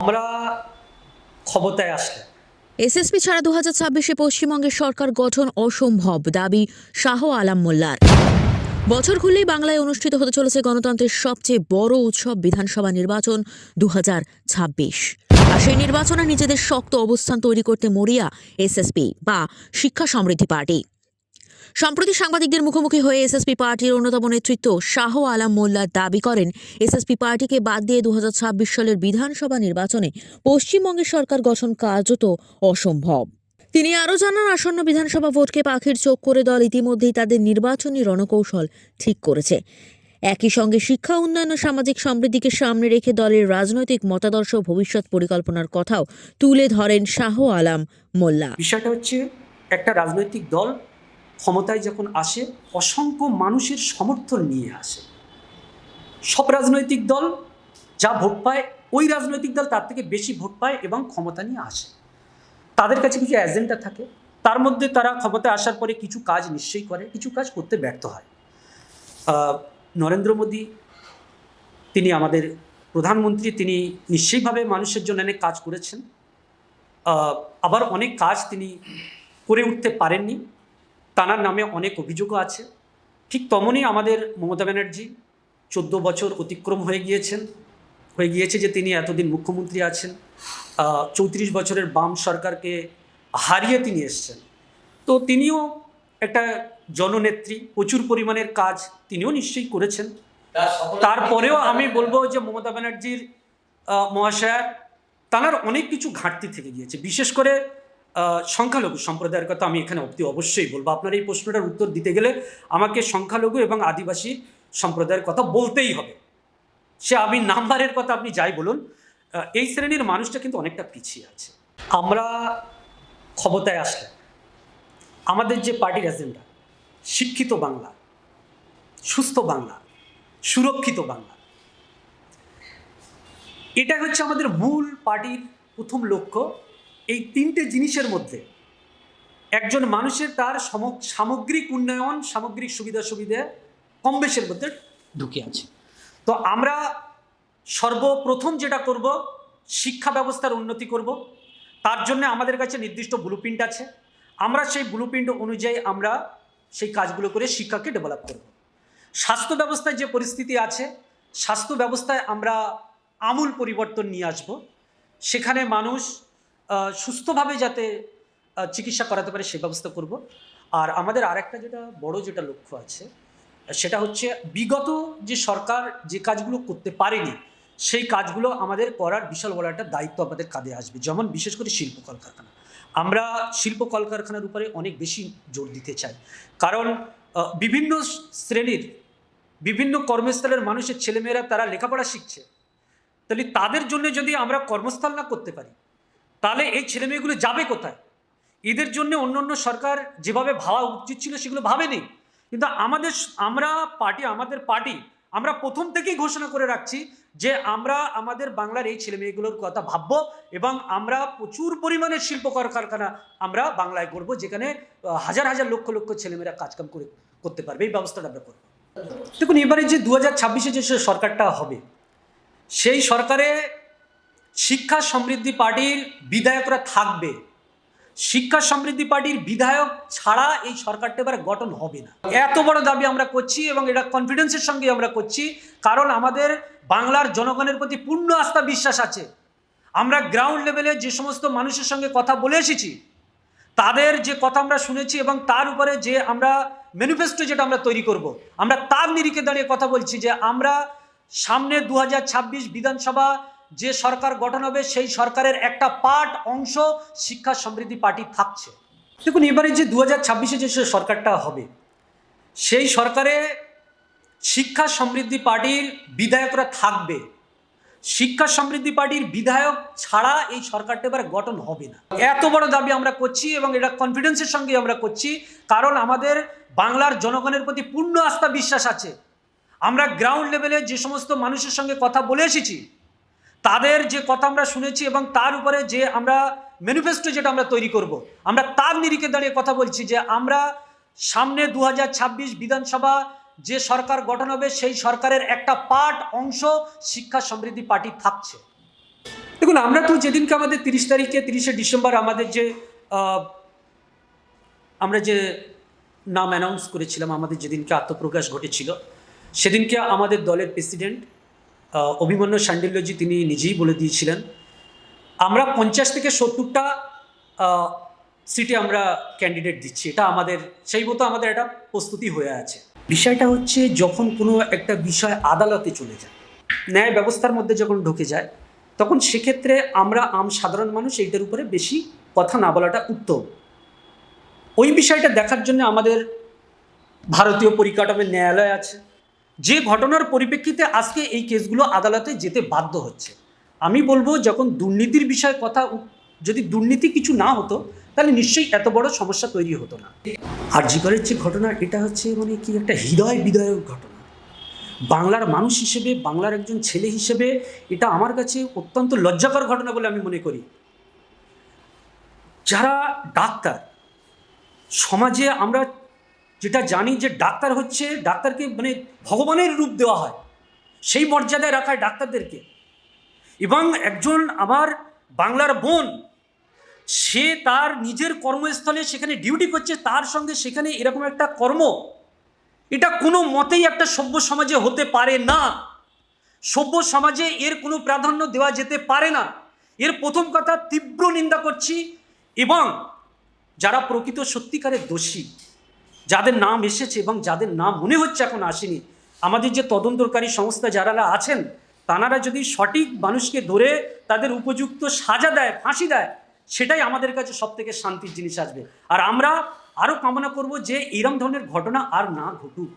আমরা ক্ষমতায় আসলে। এসএসপি ছাড়া দু হাজার ছাব্বিশে পশ্চিমবঙ্গের সরকার গঠন অসম্ভব, দাবি শাহ আলাম মোল্লার। বছর খুললেই বাংলায় অনুষ্ঠিত হতে চলেছে গণতন্ত্রের সবচেয়ে বড় উৎসব বিধানসভা নির্বাচন দু হাজার ছাব্বিশ। আর সেই নির্বাচনে নিজেদের শক্ত অবস্থান তৈরি করতে মরিয়া এসএসপি বা শিক্ষা সমৃদ্ধি পার্টি। সম্প্রতি সাংবাদিকদের মুখোমুখি হয়ে এসএসপি পার্টির অন্যতম নেতৃত্ব শাহ আলম মোল্লা দাবি করেন, এসএসপি পার্টিকে বাদ দিয়ে দুই হাজার ছাব্বিশ সালের বিধানসভা নির্বাচনে পশ্চিমবঙ্গের সরকার গঠন কার্যত অসম্ভব। তিনি আরও জানান, আসন্ন বিধানসভা ভোটকে পাখির চোখ করে দল ইতিমধ্যেই তাদের নির্বাচনী রণকৌশল ঠিক করেছে। একই সঙ্গে শিক্ষা, উন্নয়ন ও সামাজিক সমৃদ্ধিকে সামনে রেখে দলের রাজনৈতিক মতাদর্শ ভবিষ্যৎ পরিকল্পনার কথাও তুলে ধরেন শাহ আলাম মোল্লা। বিষয়টা হচ্ছে, একটা রাজনৈতিক দল ক্ষমতায় যখন আসে, অসংখ্য মানুষের সমর্থন নিয়ে আসে। সব রাজনৈতিক দল যা ভোট পায়, ওই রাজনৈতিক দল তার থেকে বেশি ভোট পায় এবং ক্ষমতা নিয়ে আসে। তাদের কাছে কিছু এজেন্ডা থাকে। তার মধ্যে তারা ক্ষমতায় আসার পরে কিছু কাজ নিশ্চয়ই করে, কিছু কাজ করতে ব্যর্থ হয়। নরেন্দ্র মোদী, তিনি আমাদের প্রধানমন্ত্রী, তিনি নিশ্চয়ইভাবে মানুষের জন্য অনেক কাজ করেছেন। আবার অনেক কাজ তিনি করে উঠতে পারেননি। তানার নামে অনেক অভিযোগও আছে। ঠিক তেমনই আমাদের মমতা ব্যানার্জি চোদ্দ বছর অতিক্রম হয়ে গিয়েছেন। হয়ে গিয়েছে যে তিনি এতদিন মুখ্যমন্ত্রী আছেন। চৌত্রিশ বছরের বাম সরকারকে হারিয়ে তিনি এসছেন। তো তিনিও একটা জননেত্রী প্রচুর পরিমাণের কাজ তিনিও নিশ্চয়ই করেছেন। তারপরেও আমি বলব যে মমতা ব্যানার্জির মহাশয়ার তাঁর অনেক কিছু ঘাটতি থেকে গিয়েছে। বিশেষ করে সংখ্যালঘু সম্প্রদায়ের কথা আমি এখানে অব্দি অবশ্যই বলব। আপনার এই প্রশ্নটার উত্তর দিতে গেলে আমাকে সংখ্যালঘু এবং আদিবাসী সম্প্রদায়ের কথা বলতেই হবে। সে আমি নাম্বারের কথা আপনি যাই বলুন এই শ্রেণির মানুষটা কিন্তু অনেকটা পিছিয়ে আছে। আমরা ক্ষমতায় আসলে আমাদের যে পার্টির এজেন্ডা শিক্ষিত বাংলা, সুস্থ বাংলা, সুরক্ষিত বাংলা এটা হচ্ছে আমাদের মূল পার্টির প্রথম লক্ষ্য। এই তিনটে জিনিসের মধ্যে একজন মানুষের তার সম- সামগ্রিক উন্নয়ন, সামগ্রিক সুবিধা সুবিধা কম বেশের মধ্যে ঢুকে আছে। তো আমরা সর্বপ্রথম যেটা করব, শিক্ষা ব্যবস্থার উন্নতি করব। তার জন্য আমাদের কাছে নির্দিষ্ট ব্লুপ্রিন্ট আছে। আমরা সেই ব্লুপ্রিন্ট অনুযায়ী আমরা সেই কাজগুলো করে শিক্ষাকে ডেভেলপ করব। স্বাস্থ্য ব্যবস্থায় যে পরিস্থিতি আছে, স্বাস্থ্য ব্যবস্থায় আমরা আমূল পরিবর্তন নিয়ে আসব। সেখানে মানুষ সুস্থভাবে যাতে চিকিৎসা করাতে পারে সে ব্যবস্থা করব। আর আমাদের আরেকটা যেটা বড় যেটা লক্ষ্য আছে, সেটা হচ্ছে বিগত যে সরকার যে কাজগুলো করতে পারেনি, সেই কাজগুলো আমাদের করার বিশাল বড় একটা দায়িত্ব আমাদের কাঁধে আসবে। যেমন বিশেষ করে শিল্প কলকারখানা। আমরা শিল্প কলকারখানার উপরে অনেক বেশি জোর দিতে চাই। কারণ বিভিন্ন শ্রেণির, বিভিন্ন কর্মস্থলের মানুষের ছেলেমেয়েরা তারা লেখাপড়া শিখছে। তাহলে তাদের জন্য যদি আমরা কর্মস্থল না করতে পারি তাহলে এই ছেলেমেয়েগুলো যাবে কোথায়? এদের জন্য অন্য অন্য সরকার যেভাবে ভাবা উচিত ছিল সেগুলো ভাবেনি। কিন্তু আমাদের আমরা পার্টি, আমাদের পার্টি, আমরা প্রথম থেকেই ঘোষণা করে রাখছি যে আমরা আমাদের বাংলার এই ছেলেমেয়েগুলোর কথা ভাববো এবং আমরা প্রচুর পরিমাণে শিল্প কারখানা আমরা বাংলায় করব, যেখানে হাজার হাজার লক্ষ লক্ষ ছেলেমেয়েরা কাজকাম করে, করতে পারবে। এই ব্যবস্থাটা আমরা করব। দেখুন, এবারে যে দু হাজার ছাব্বিশে যে সরকারটা হবে, সেই সরকারে শিক্ষা সমৃদ্ধি পার্টির বিধায়করা থাকবে শিক্ষা সমৃদ্ধি পার্টির বিধায়ক ছাড়া এই সরকারটা এবার গঠন হবে না এত বড় দাবি আমরা করছি এবং এটা কনফিডেন্সের সঙ্গে আমরা করছি, কারণ আমাদের বাংলার জনগণের প্রতি পূর্ণ আস্থা বিশ্বাস আছে আমরা গ্রাউন্ড লেভেলে যে সমস্ত মানুষের সঙ্গে কথা বলে এসেছি, তাদের যে কথা আমরা শুনেছি এবং তার উপরে যে আমরা ম্যানিফেস্টো যেটা আমরা তৈরি করব। আমরা তার নিরিখে দাঁড়িয়ে কথা বলছি যে আমরা সামনে দু হাজার ছাব্বিশ বিধানসভা যে সরকার গঠন হবে, সেই সরকারের একটা পার্ট অংশ শিক্ষা সমৃদ্ধি পার্টি থাকছে। দেখুন, এবারে যে দু হাজার ছাব্বিশে যে সরকারটা হবে, সেই সরকারে শিক্ষা সমৃদ্ধি পার্টির বিধায়করা থাকবে। শিক্ষা সমৃদ্ধি পার্টির বিধায়ক ছাড়া এই সরকারটা এবার গঠন হবে না। এত বড় দাবি আমরা করছি এবং এটা কনফিডেন্সের সঙ্গে আমরা করছি, কারণ আমাদের বাংলার জনগণের প্রতি পূর্ণ আস্থা বিশ্বাস আছে। আমরা গ্রাউন্ড লেভেলে যে সমস্ত মানুষের সঙ্গে কথা বলে এসেছি তাদের যে কথা আমরা শুনেছি এবং তার উপরে যে আমরা ম্যানিফেস্টো যেটা আমরা তৈরি করব। আমরা তার নিরিখে দাঁড়িয়ে কথা বলছি যে আমরা সামনে দু হাজার ছাব্বিশ বিধানসভা যে সরকার গঠন হবে, সেই সরকারের একটা পার্ট অংশ শিক্ষা সমৃদ্ধি পার্টি থাকছে দেখুন, আমরা তো যেদিনকে আমাদের তিরিশ তারিখে, তিরিশে ডিসেম্বর আমাদের যে আমরা যে নাম অ্যানাউন্স করেছিলাম, আমাদের যেদিনকে আত্মপ্রকাশ ঘটেছিল, সেদিনকে আমাদের দলের প্রেসিডেন্ট অভিমন্যু সান্ডিল্যজি তিনি নিজেই বলে দিয়েছিলেন। আমরা পঞ্চাশ থেকে সত্তরটা সিটে আমরা ক্যান্ডিডেট দিচ্ছি। এটা আমাদের, সেই মতো আমাদের একটা প্রস্তুতি হয়ে আছে। বিষয়টা হচ্ছে যখন কোনো একটা বিষয় আদালতে চলে যায়, ন্যায় ব্যবস্থার মধ্যে যখন ঢুকে যায়, তখন সেক্ষেত্রে আমরা আম সাধারণ মানুষ এইটার উপরে বেশি কথা না বলাটা উত্তম। ওই বিষয়টা দেখার জন্য আমাদের ভারতীয় পরিকাঠামোর ন্যায়ালয় আছে। যে ঘটনার পরিপ্রেক্ষিতে আজকে এই কেসগুলো আদালতে যেতে বাধ্য হচ্ছে। আমি বলব যখন দুর্নীতির বিষয়ে কথা যদি দুর্নীতি কিছু না হতো, তাহলে নিশ্চয়ই এত বড় সমস্যা তৈরি হতো না। আর জিগরের যে ঘটনা, এটা হচ্ছে মানে কি একটা হৃদয় বিদয়ক ঘটনা। বাংলার মানুষ হিসেবে, বাংলার একজন ছেলে হিসেবে এটা আমার কাছে অত্যন্ত লজ্জাকর ঘটনা বলে আমি মনে করি। যারা ডাক্তার, সমাজে আমরা যেটা জানি যে ডাক্তার হচ্ছে, ডাক্তারকে মানে ভগবানের রূপ দেওয়া হয়। সেই মর্যাদায় রাখা হয় ডাক্তারদেরকে। এবং একজন আমার বাংলার বোন, সে তার নিজের কর্মস্থলে সেখানে ডিউটি করছে, তার সঙ্গে সেখানে এরকম একটা কর্ম। এটা কোনো মতেই একটা সভ্য সমাজে হতে পারে না। সভ্য সমাজে এর কোনো প্রাধান্য দেওয়া যেতে পারে না। এর প্রথম কথা তীব্র নিন্দা করছি এবং যারা প্রকৃত সত্যিকারের দোষী যাদের নাম এসেছে এবং যাদের নাম মনে হচ্ছে এখন আসেনি, আমাদের যে তদন্তকারী সংস্থা যারা আছেন তানারা যদি সঠিক মানুষকে ধরে তাদের উপযুক্ত সাজা দেয়, ফাঁসি দেয়, সেটাই আমাদের কাছে সব থেকে শান্তির জিনিস আসবে। আর আমরা আরও কামনা করব যে এরম ধরনের ঘটনা আর না ঘটুক।